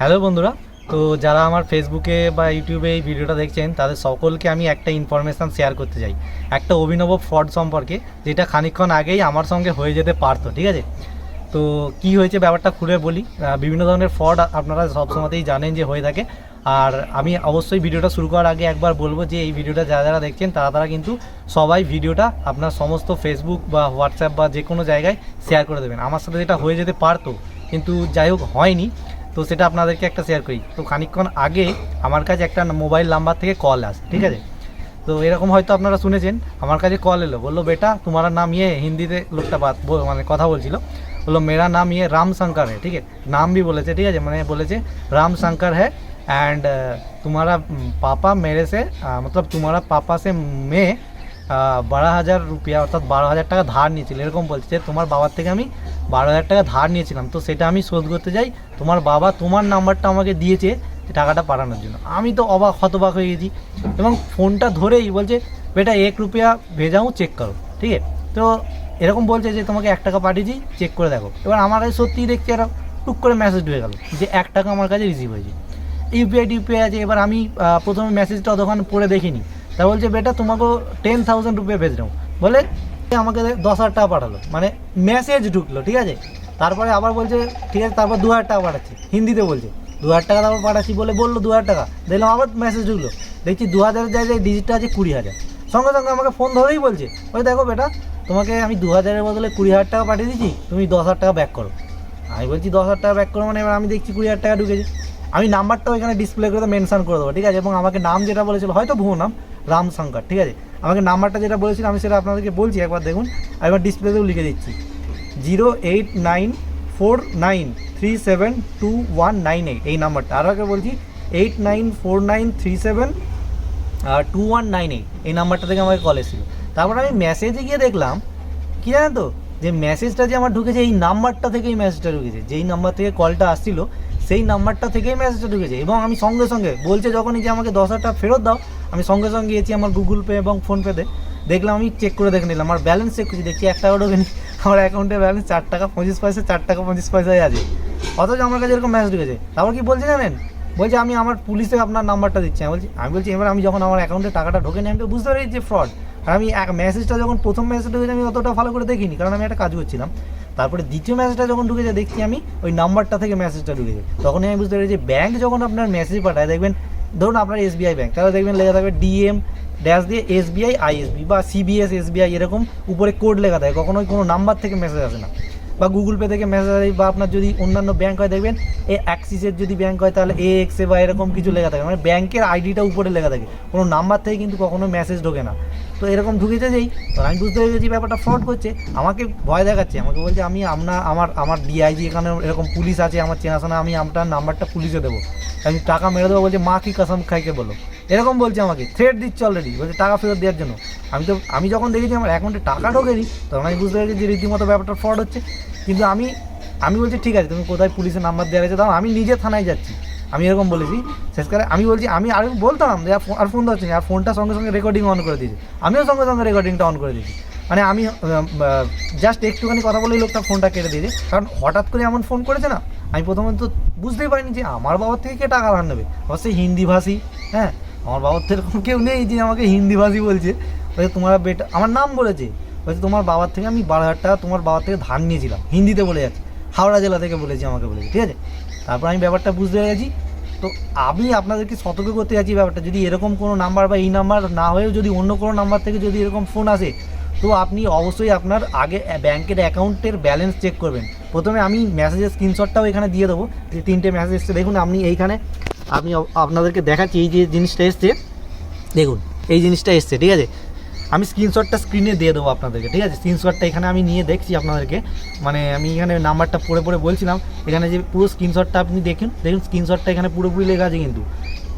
Hello বন্ধুরা, তো যারা আমার ফেসবুকে বা ইউটিউবে এই ভিডিওটা দেখছেন, তাদের সকলকে আমি একটা ইনফরমেশান শেয়ার করতে চাই। একটা অভিনব ফ্রড সম্পর্কে, যেটা খানিকক্ষণ আগেই আমার সঙ্গে হয়ে যেতে পারতো, ঠিক আছে? তো কি হয়েছে ব্যাপারটা খুলে বলি। বিভিন্ন ধরনের ফ্রড আপনারা সবসময়তেই জানেন যে হয়ে থাকে। আর আমি অবশ্যই ভিডিওটা শুরু করার আগে একবার বলব যে, এই ভিডিওটা যারা যারা দেখছেন, তারা তারা কিন্তু সবাই ভিডিওটা আপনার সমস্ত ফেসবুক বা হোয়াটসঅ্যাপ বা যে কোনো জায়গায় শেয়ার করে দেবেন। আমার সাথে যেটা হয়ে যেতে পারতো, কিন্তু যাই হোক হয়নি। তো সেটা আপনাদেরকে একটা শেয়ার করি। তো খানিকক্ষণ আগে আমার কাছে একটা মোবাইল নাম্বার থেকে কল আসে, ঠিক আছে? তো এরকম হয়তো আপনারা শুনেছেন, আমার কাছে কল এলো, বলল, বেটা, তোমার নাম ইয়ে হিন্দিতে লোকটা মানে কথা বলছিল। বলল, মেরা নাম ইয়ে রাম শঙ্কর হ্যাঁ ঠিক আছে? নাম বি বলেছে, ঠিক আছে? মানে বলেছে রাম শঙ্কর হ্যাঁ অ্যান্ড তোমারা পাপা মেরেছে মতলব তোমারা পাপা সে মেয়ে বারো হাজার রুপিয়া, অর্থাৎ বারো হাজার টাকা ধার নিয়েছিল। এরকম বলছে যে, তোমার বাবার থেকে আমি বারো হাজার টাকা ধার নিয়েছিলাম। তো সেটা আমি শোধ করতে যাই তোমার বাবা তোমার নাম্বারটা আমাকে দিয়েছে টাকাটা পাঠানোর জন্য। আমি তো অবাক, হতবাক হয়ে গেছি। এবং ফোনটা ধরেই বলছে, বেটা, এক রুপিয়া ভেজাও চেক করো। ঠিক আছে? তো এরকম বলছে যে, তোমাকে এক টাকা পাঠিয়েছি চেক করে দেখো। এবার আমার কাছে সত্যিই দেখছি একটা টুক করে মেসেজ ঢুকে গেল যে, এক টাকা আমার কাছে রিসিভ হয়েছে। ইউপিআই টিউপিআই আছে। এবার আমি প্রথমে মেসেজটা তখন পড়ে দেখিনি। তা বলছে, বেটা, তোমাকে টেন থাউজেন্ড রুপিয়া ভেজ নাও বলে আমাকে দশ হাজার টাকা পাঠালো। মানে মেসেজ ঢুকলো, ঠিক আছে? তারপরে আবার বলছে, ঠিক আছে, তারপর দু হাজার টাকা পাঠাচ্ছি। হিন্দিতে বলছে, দু হাজার টাকা তারপর পাঠাচ্ছি। বলে, বলল দু হাজার টাকা। দেখলাম আবার মেসেজ ঢুকলো, দেখছি দু হাজারের জায়গায় ডিজিটটা আছে কুড়ি হাজার। সঙ্গে সঙ্গে আমাকে ফোন ধরেই বলছে, ওই দেখো বেটা, তোমাকে আমি দু হাজারের বদলে কুড়ি হাজার টাকা পাঠিয়ে দিচ্ছি তুমি দশ হাজার টাকা ব্যাক করো। আমি বলছি, দশ হাজার টাকা ব্যাক করো মানে? এবার আমি দেখছি কুড়ি হাজার টাকা ঢুকেছে। আমি নাম্বারটাও এখানে ডিসপ্লে করে মেনশন করে দেবো, ঠিক আছে? এবং আমাকে নাম যেটা বলেছিল, হয়তো ভুয়ো নাম, রাম শঙ্কর, ঠিক আছে? আমাকে নাম্বারটা যেটা বলেছিল, আমি সেটা আপনাদেরকে বলছি, একবার দেখুন। এবার ডিসপ্লেতেও লিখে দিচ্ছি। Zero eight nine four nine three seven two one nine eight এই নাম্বারটা। আরও বলছি eight nine four nine three seven two one nine eight এই নাম্বারটা থেকে আমাকে কল এসেছিল। তারপর আমি মেসেজে গিয়ে দেখলাম, কী জানেন তো? যে মেসেজটা যে আমার ঢুকেছে, এই নাম্বারটা থেকেই মেসেজটা ঢুকেছে। যেই নাম্বার থেকে কলটা আসছিল সেই নাম্বারটা থেকেই মেসেজটা ঢুকেছে এবং আমি সঙ্গে সঙ্গে বলছে যখনই যে আমাকে দশ হাজার ফেরত দাও, আমি সঙ্গে সঙ্গে গিয়েছি আমার গুগল পে এবং ফোনপেতে দেখলাম, আমি চেক করে দেখে নিলাম, আমার ব্যালেন্স চেক করছি, দেখছি এক টাকা ঢোকেনি আমার অ্যাকাউন্টে ব্যালেন্স চার টাকা পঁচিশ পয়সা, চার টাকা পঁচিশ পয়সায় আছে। অথচ আমার কাছে এরকম মেসেজ ঢুকেছে। তারপর কি বলছে জানেন? বলছে, আমি আমার পুলিশে আপনার নাম্বারটা দিচ্ছি। আমি বলছি আমি বলছি, এবার আমি যখন আমার অ্যাকাউন্টে টাকাটা ঢোকেনি আমি তো বুঝতে পারি যে ফ্রড আর আমি এক মেসেজটা যখন প্রথম মেসেজটা আমি অতটা ভালো করে দেখিনি, কারণ আমি একটা কাজ করছিলাম। তারপরে দ্বিতীয় মেসেজটা যখন ঢুকেছে, দেখছি আমি, ওই নাম্বারটা থেকে মেসেজটা ঢুকে যায় তখনই আমি বুঝতে পারি যে ব্যাংক যখন আপনার মেসেজ পাঠায়, দেখবেন, ধরুন আপনার এসবিআই ব্যাঙ্ক তাহলে দেখবেন লেখা থাকবে ডিএম ড্যাশ দিয়ে এসবিআই আইএসবি বা সিবিএস এসবিআই এরকম উপরে কোড লেখা থাকে, কখনোই কোনো নাম্বার থেকে মেসেজ আসে না। বা গুগল পে থেকে মেসেজ আসে, বা আপনার যদি অন্যান্য ব্যাঙ্ক হয়, দেখবেন, এ অ্যাক্সিসের যদি ব্যাঙ্ক হয়, তাহলে এ এক্সে বা এরকম কিছু লেখা থাকে। মানে ব্যাংকের আইডিটা উপরে লেখা থাকে। কোনো নাম্বার থেকে কিন্তু কখনো মেসেজ ঢোকে না। তো এরকম ঢুকেছে যেই, তো আমি বুঝতে পেরেছি ব্যাপারটা ফ্রড করছে, আমাকে ভয় দেখাচ্ছে, আমাকে বলছে আমি আপনার আমার আমার ডিআইজি এখানে এরকম পুলিশ আছে, আমার চেনাশোনা আমি আপনার নাম্বারটা পুলিশে দেবো। আমি টাকা মেরে দেবো, বলছে, মা, কি কসম খাইকে বলো? এরকম বলছে আমাকে থ্রেট দিচ্ছে অলরেডি বলছে, টাকা ফেরত দেওয়ার জন্য। আমি তো, আমি যখন দেখেছি আমার অ্যাকাউন্টে টাকা ঢোকেনি, তখন আমি বুঝতে পেরেছি যে রীতিমতো ব্যাপারটা ফ্রড হচ্ছে। কিন্তু আমি আমি বলছি, ঠিক আছে, তুমি কোথায় পুলিশের নাম্বার দেওয়া আছে দাও আমি নিজে থানায় যাচ্ছি। আমি এরকম বলেছি। শেষকালে আমি বলছি, আমি আর বলতাম যে আর ফোন ধরছি আর ফোনটা সঙ্গে সঙ্গে রেকর্ডিং অন করে দিয়েছি। আমিও সঙ্গে সঙ্গে রেকর্ডিংটা অন করে দিয়েছি। মানে আমি জাস্ট একটুখানি কথা বলেই লোকটা ফোনটা কেটে দিয়েছে। কারণ হঠাৎ করে এমন ফোন করেছে না, আমি প্রথমে তো বুঝতেই পারিনি যে আমার বাবার থেকে কে টাকা ধার নেবে। অবশ্যই হিন্দি ভাষী হ্যাঁ? আমার বাবার তো এরকম কেউ নেই যে আমাকে হিন্দি ভাষী বলছে। বলছে, তোমার বেটা আমার নাম বলেছে। বলছে, তোমার বাবার থেকে আমি বারো হাজার টাকা, তোমার বাবার থেকে ধার নিয়েছিলাম। হিন্দিতে বলে যাচ্ছে। হাওড়া জেলা থেকে বলেছি, আমাকে বলেছে, ঠিক আছে? তারপর আমি ব্যাপারটা বুঝতে পেরেছি। তো আমি আপনাদেরকে সতর্ক করতে যাচ্ছি ব্যাপারটা, যদি এরকম কোনো নাম্বার বা এই নাম্বার না হয়েও যদি অন্য কোনো নাম্বার থেকে যদি এরকম ফোন আসে, তো আপনি অবশ্যই আপনার আগে ব্যাংকের অ্যাকাউন্টের ব্যালেন্স চেক করবেন। প্রথমে আমি মেসেজের স্ক্রিনশটটাও এখানে দিয়ে দেবো, যে তিনটে মেসেজ এসছে। দেখুন, আপনি এইখানে আমি আপ- আপনাদেরকে দেখাচ্ছি, এই যে জিনিসটা এসছে, দেখুন, এই জিনিসটা এসছে, ঠিক আছে? আমি স্ক্রিনশটটা স্ক্রিনে দিয়ে দেবো আপনাদেরকে, ঠিক আছে? স্ক্রিনশটটা এখানে আমি নিয়ে দেখছি আপনাদেরকে। মানে আমি এখানে নাম্বারটা পড়ে পড়ে বলছিলাম, এখানে যে পুরো স্ক্রিনশটটা আপনি দেখুন দেখুন স্ক্রিনশটটা এখানে পুরোপুরি লেখা আছে কিন্তু।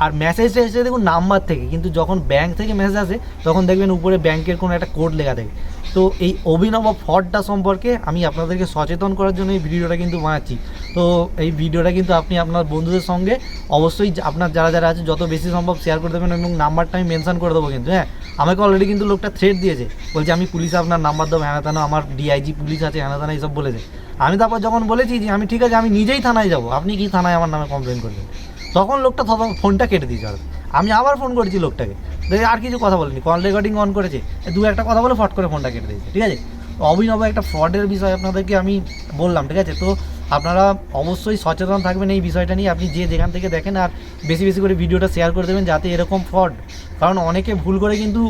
আর মেসেজটা এসেছে দেখুন নাম্বার থেকে, কিন্তু যখন ব্যাংক থেকে মেসেজ আসে, তখন দেখবেন উপরে ব্যাংকের কোনো একটা কোড লেখা থাকে। তো এই অভিনব ফ্রডটা সম্পর্কে আমি আপনাদেরকে সচেতন করার জন্য এই ভিডিওটা কিন্তু বানাচ্ছি। তো এই ভিডিওটা কিন্তু আপনি আপনার বন্ধুদের সঙ্গে অবশ্যই আপনার যারা যারা আছে, যত বেশি সম্ভব শেয়ার করে দেবেন এবং নাম্বারটা আমি মেনশন করে দেবো কিন্তু হ্যাঁ? আমাকে অলরেডি কিন্তু লোকটা থ্রেট দিয়েছে। বলছে, আমি পুলিশে আপনার নাম্বার দেবো হ্যাঁ তেন আমার ডিআইজি পুলিশ আছে হ্যাঁ তেন এইসব বলেছে আমি তারপর যখন বলেছি যে, আমি ঠিক আছে, আমি নিজেই থানায় যাব, আপনি কি থানায় আমার নামে কমপ্লেন করবেন? তখন লোকটা ফোনটা কেটে দিয়েছে আমি আবার ফোন করেছি লোকটাকে। আর কিছু কথা বলিনি কল রেকর্ডিং অন করেছে। দু একটা কথা বলে ফট করে ফোনটা কেটে দিয়েছে, ঠিক আছে? অভিনব একটা ফ্রডের বিষয় আপনাদেরকে আমি বললাম, ঠিক আছে? তো আপনারা অবশ্যই সচেতন থাকবেন এই বিষয়টা নিয়ে। আপনি যে যেখান থেকে দেখেন আর বেশি বেশি করে ভিডিওটা শেয়ার করে দেবেন যাতে এরকম ফ্রড কারণ অনেকে ভুল করে কিন্তু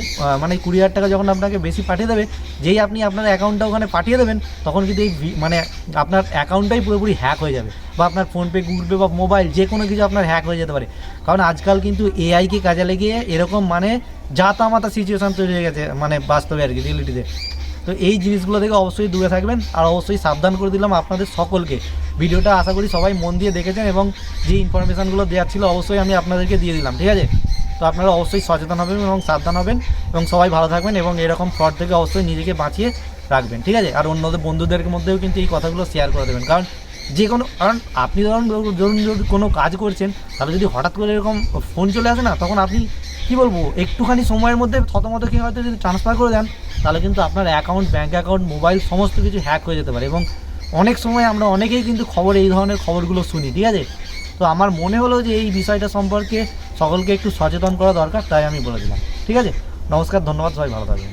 মানে কুড়ি হাজার টাকা যখন আপনাকে বেশি পাঠিয়ে দেবে, যেই আপনি আপনার অ্যাকাউন্টটা ওখানে পাঠিয়ে দেবেন, তখন কিন্তু এই মানে আপনার অ্যাকাউন্টটাই পুরোপুরি হ্যাক হয়ে যাবে। বা আপনার ফোনপে গুগল পে বা মোবাইল যে কোনো কিছু আপনার হ্যাক হয়ে যেতে পারে। কারণ আজকাল কিন্তু এআইকে কাজে লাগিয়ে এরকম মানে জাতামাতা সিচুয়েশান তৈরি হয়ে গেছে মানে বাস্তবে আর কি রিয়েলিটিতে তো এই জিনিসগুলো থেকে অবশ্যই দূরে থাকবেন আর অবশ্যই সাবধান করে দিলাম আপনাদের সকলকে। ভিডিওটা আশা করি সবাই মন দিয়ে দেখেছেন এবং যে ইনফরমেশানগুলো দেওয়ার ছিল অবশ্যই আমি আপনাদেরকে দিয়ে দিলাম, ঠিক আছে? তো আপনারা অবশ্যই সচেতন হবেন এবং সাবধান হবেন এবং সবাই ভালো থাকবেন এবং এরকম ফ্রড থেকে অবশ্যই নিজেকে বাঁচিয়ে রাখবেন, ঠিক আছে? আর অন্যদের বন্ধুদের মধ্যেও কিন্তু এই কথাগুলো শেয়ার করে দেবেন। কারণ যে কোনো, কারণ আপনি ধরুন ধরুন যদি কোনো কাজ করছেন, তাহলে যদি হঠাৎ করে এরকম ফোন চলে আসে না, তখন আপনি কি বলব? একটুখানি সময়ের মধ্যে থতমত কি হয়তো যদি ট্রান্সফার করে দেন তাহলে কিন্তু আপনার অ্যাকাউন্ট ব্যাঙ্ক অ্যাকাউন্ট মোবাইল সমস্ত কিছু হ্যাক হয়ে যেতে পারে এবং অনেক সময় আমরা অনেকেই কিন্তু খবর, এই ধরনের খবরগুলো শুনি, ঠিক আছে? তো আমার মনে হলো যে এই বিষয়টা সম্পর্কে সকলকে একটু সচেতন করা দরকার, তাই আমি বলে দিলাম, ঠিক আছে? নমস্কার, ধন্যবাদ, সবাই ভালো থাকবেন।